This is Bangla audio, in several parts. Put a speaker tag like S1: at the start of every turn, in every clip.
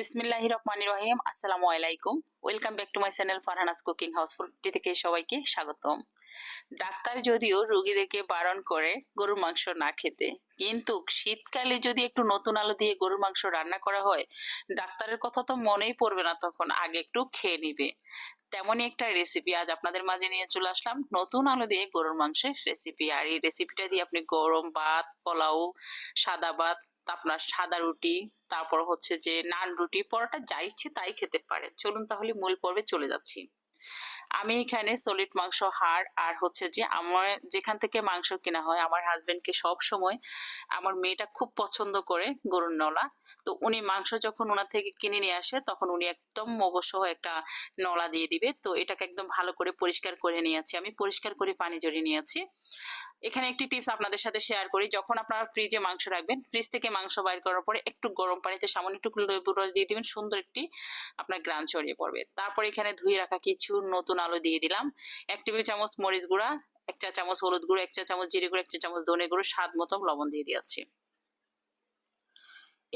S1: বিসমিল্লাহ রহমান রহিম, আসসালামু আলাইকুম। Welcome back to my channel Farhana's cooking house ফুডটি থেকে সবাইকে স্বাগতম। ডাক্তার যদিও রোগীদেরকে বারণ করে গরুর মাংস না খেতে, কিন্তু শীতকালে যদি একটু নতুন আলো দিয়ে গরুর মাংস রান্না করা হয়, ডাক্তারের কথা তো মনেই পড়বে না, তখন আগে একটু খেয়ে নিবে। তেমনই একটা রেসিপি আজ আপনাদের মাঝে নিয়ে চলে আসলাম, নতুন আলো দিয়ে গরুর মাংসের রেসিপি আর এই রেসিপিটা দিয়ে আপনি গরম ভাত, পোলাও, সাদা ভাত আপনার সাদা রুটি, তারপর হচ্ছে যে নান রুটি, পরোটা যা ইচ্ছে তাই খেতে পারে চলুন তাহলে মূল পর্বে চলে যাচ্ছি। আমি এখানে সলিড মাংস, হাড় আর হচ্ছে যে আমার যেখান থেকে মাংস কেনা হয়, আমার হাজবেন্ডকে সব সময় আমার মেয়েটা খুব পছন্দ করে গরুর নলা। তো উনি মাংস যখন ওনার থেকে কিনে নিয়ে আসে, তখন উনি একদম মগসহ একটা নলা দিয়ে দিবে। তো এটাকে একদম ভালো করে পরিষ্কার করে নিয়েছি আমি পরিষ্কার করে পানি জড়িয়ে নিয়েছি এখানে একটি টিপস আপনাদের সাথে শেয়ার করি। যখন আপনারা ফ্রিজে মাংস রাখবেন ফ্রিজ থেকে মাংস বাইর করার পরে একটু গরম পানিতে সামান্য একটু লেবু রস দিয়ে দিবেন, সুন্দর একটি আপনার গ্রান ছড়িয়ে পড়বে। তারপর এখানে ধুয়ে রাখা কিছু নতুন আলু দিয়ে দিলাম। এক টেবিল চামচ মরিচ গুঁড়া, এক চা চামচ হলুদ গুঁড়ো, এক চা চামচ জিরে গুঁড়ো, এক চা চামচ ধনে গুঁড়ো, স্বাদ মতো লবণ দিয়ে দিয়েছি।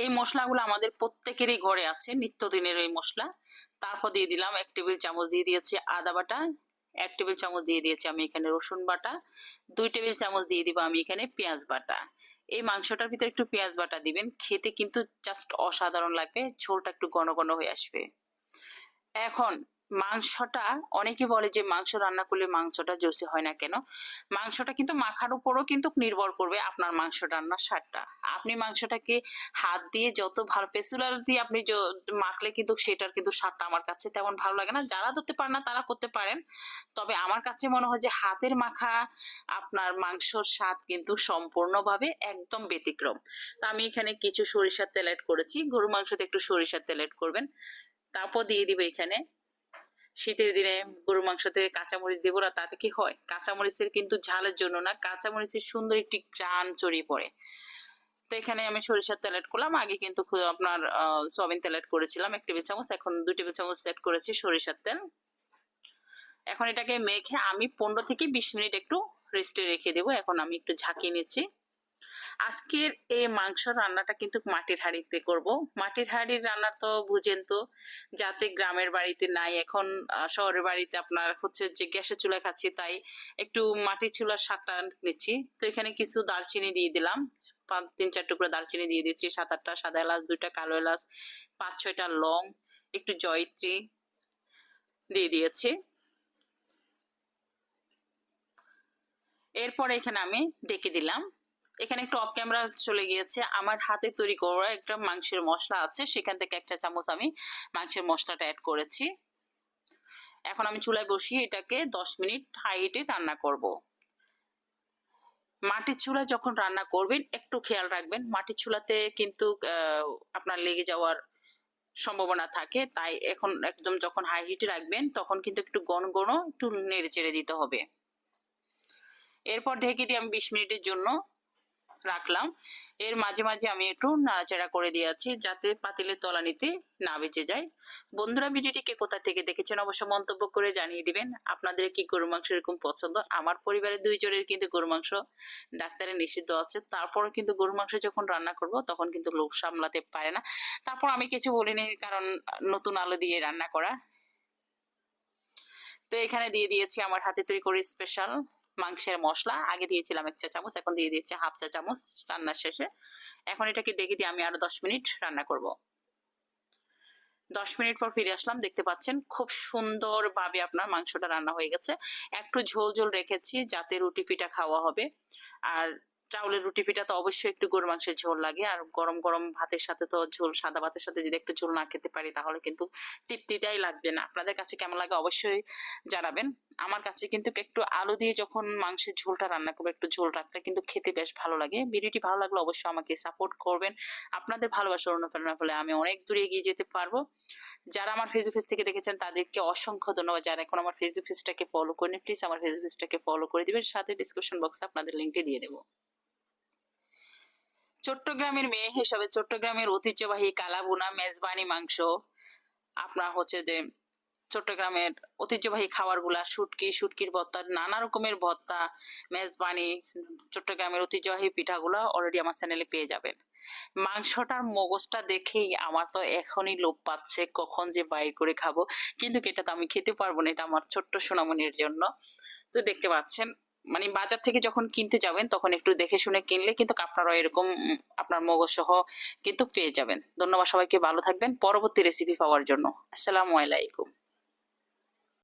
S1: এই মশলাগুলো আমাদের প্রত্যেকেরই ঘরে আছে, নিত্যদিনের এই মশলা। তারপর দিয়ে দিলাম এক টেবিল চামচ দিয়ে দিয়েছি আদা বাটা এক টেবিল চামচ দিয়ে দিয়েছি আমি এখানে রসুন বাটা, দুই টেবিল চামচ দিয়ে দিব আমি এখানে পেঁয়াজ বাটা। এই মাংসটার ভিতরে একটু পেঁয়াজ বাটা দিবেন, খেতে কিন্তু জাস্ট অসাধারণ লাগবে, ঝোলটা একটু ঘন ঘন হয়ে আসবে। এখন মাংসটা, অনেকে বলে যে মাংস রান্না করলে মাংসটা জোসে হয় না কেন? মাংসটা কিন্তু মাখার উপরও কিন্তু নির্ভর করবে আপনার মাংস রান্নার স্বাদটা। আপনি মাংসটাকে হাত দিয়ে যত ভালো পেসুলার দিয়ে আপনি মাখলে কিন্তু সেটার কিন্তু স্বাদটা আমার কাছে তেমন ভালো লাগে না। যারা ধরতে পারে না, তারা করতে পারেন। তবে আমার কাছে মনে হয় যে হাতের মাখা আপনার মাংসর স্বাদ কিন্তু সম্পূর্ণভাবে একদম ব্যতিক্রম। তা আমি এখানে কিছু সরিষার তেল অ্যাড করেছি। গরু মাংসতে একটু সরিষার তেল অ্যাড করবেন। তারপর দিয়ে দিবে এখানে শীতের দিনে গরু মাংসতে কাঁচামরিচ দেবো না, তাতে কি হয়? কাঁচামরিচের কিন্তু ঝালের জন্য না, কাঁচামরিচের সুন্দর একটি গ্রান চড়িয়ে পড়ে। তো এখানে আমি সরিষার তেল অ্যাড করলাম, আগে কিন্তু আপনার সয়াবিন তেল অ্যাড করেছিলাম, এক টেবিল চামচ, এখন দুই টেবিল চামচ অ্যাড করেছি সরিষার তেল। এখন এটাকে মেখে আমি পনেরো থেকে বিশ মিনিট একটু রেস্টে রেখে দেবো, এখন আমি একটু ঝাঁকিয়ে নিচ্ছি। আজকের এই মাংস রান্নাটা কিন্তু মাটির হাঁড়িতে করব। মাটির হাঁড়ির রান্না তো বুঝেন তো, যাতে গ্রামের বাড়িতে নাই। এখন শহরের বাড়িতে আপনার হচ্ছে যে গ্যাসের চুলা খাচ্ছি, তাই একটু মাটির চুলার শাকটা নিচ্ছি। তো এখানে কিছু দারচিনি দিয়ে দিলাম। পাঁচ, তিন, চার টুকরো দারচিনি দিয়ে দিচ্ছি। সাত, আটটা সাদা এলাচ, দুইটা কালো এলাচ, পাঁচ, ছয়টা লং, একটু জয়ত্রী দিয়ে দিয়েছি। এরপরে এখানে আমি ডেকে দিলাম। এখানে একটু অফ ক্যামেরা চলে গিয়েছে। আমার হাতে তৈরি করা একটা মাংসের মশলা আছে। সেখান থেকে একটা চামচ আমি মাংসের মশলাটা অ্যাড করেছি। এখন আমি চুলায় বসিয়ে এটাকে দশ মিনিট হাই হিটে রান্না করব। মাটির চুলায় যখন রান্না করবেন, একটু খেয়াল রাখবেন, মাটির চুলাতে কিন্তু আপনার লেগে যাওয়ার সম্ভাবনা থাকে। তাই এখন একদম যখন হাই হিটে রাখবেন, তখন কিন্তু একটু গণ গণ একটু নেড়ে চেড়ে দিতে হবে। এরপর ঢেকে দিয়ে আমি বিশ মিনিটের জন্য। রাখলাম। এর মাঝে মাঝে আমি একটু নাড়াচাড়া করে দিয়েছি যাতে পাতিলের তলানিতে না বেঁচে যায়। বন্ধুরা ভিডিওটিকে কোথা থেকে দেখেছেন অবশ্য মন্তব্য করে জানিয়ে দিবেন। আপনাদের কি গরু মাংস এরকম পছন্দ? আমার পরিবারের দুই জনের কিন্তু গরু মাংস ডাক্তারের নিষিদ্ধ আছে। তারপর কিন্তু গরু মাংস যখন রান্না করব, তখন কিন্তু লোক সামলাতে পারে না। তারপর আমি কিছু বলিনি, কারণ নতুন আলো দিয়ে রান্না করা। তো এখানে দিয়ে দিয়েছি আমার হাতে তৈরি করে স্পেশাল মাংসের মশলা। আগে দিয়েছিলাম এক চা চামচ, এখন দিয়ে দিচ্ছি হাফ চা চামচ রান্নার শেষে। এখন এটাকে ডেকে দিয়ে আমি আরও দশ মিনিট রান্না করব। দশ মিনিট পর ফিরে আসলাম, দেখতে পাচ্ছেন খুব সুন্দর ভাবে আপনার মাংসটা রান্না হয়ে গেছে। একটু ঝোল ঝোল রেখেছি যাতে রুটি পিঠা খাওয়া হবে। আর চাউলের রুটি পিঠা তো অবশ্যই একটু গরু মাংসের ঝোল লাগে। আর গরম গরম ভাতের সাথে তো ঝোল, সাদা ভাতের সাথে যদি একটু ঝোল না খেতে পারি, তাহলে কিন্তু তৃপ্তিটাই লাগবে না। আপনাদের কাছে কেমন লাগে অবশ্যই জানাবেন। আমার কাছে কিন্তু একটু আলু দিয়ে যখন মাংসের ঝোলটা রান্না করব, একটু ঝোল রাখলে কিন্তু খেতে বেশ ভালো লাগে। ভিডিওটি ভালো লাগলে অবশ্যই আমাকে সাপোর্ট করবেন। আপনাদের ভালোবাসার অনুপ্রেরণা ফলে আমি অনেক দূরে এগিয়ে যেতে পারব। যারা আমার ফেসবুক পেজ থেকে দেখেছেন, তাদেরকে অসংখ্য ধন্যবাদ। যারা এখন আমার ফেসবুক পেজটাকে ফলো করেন প্লিজ আমার ফেসবুক পেজটাকে ফলো করে দিবেন। সাথে ডিসক্রিপশন বক্সে আপনাদের লিঙ্কটি দিয়ে দেবো। চট্টগ্রামের মেয়ে হিসাবে চট্টগ্রামের ঐতিহ্যবাহী কালাবুনা মেজবানি মাংস। আপনার হচ্ছে যে চট্টগ্রামের ঐতিহ্যবাহী খাবারগুলা, শুটকি, শুটকির ভত্তা নানা রকমের ভত্তা মেজবানি, চট্টগ্রামের ঐতিহ্যবাহী পিঠাগুলো অলরেডি আমার চ্যানেলে পেয়ে যাবেন। মাংসটার মগজটা দেখেই আমার তো এখনই লোভ পাচ্ছে, কখন যে বাইর করে খাব। কিন্তু এটা তো আমি খেতে পারব না, এটা আমার ছোট্ট সোনামনির জন্য। তো দেখতে পাচ্ছেন মানে বাজার থেকে যখন কিনতে যাবেন, তখন একটু দেখে শুনে কিনলে কিন্তু আপনারা এরকম, আপনার মগজ সহ কিন্তু পেয়ে যাবেন। ধন্যবাদ সবাইকে, ভালো থাকবেন। পরবর্তী রেসিপি পাওয়ার জন্য। আসসালামু আলাইকুম।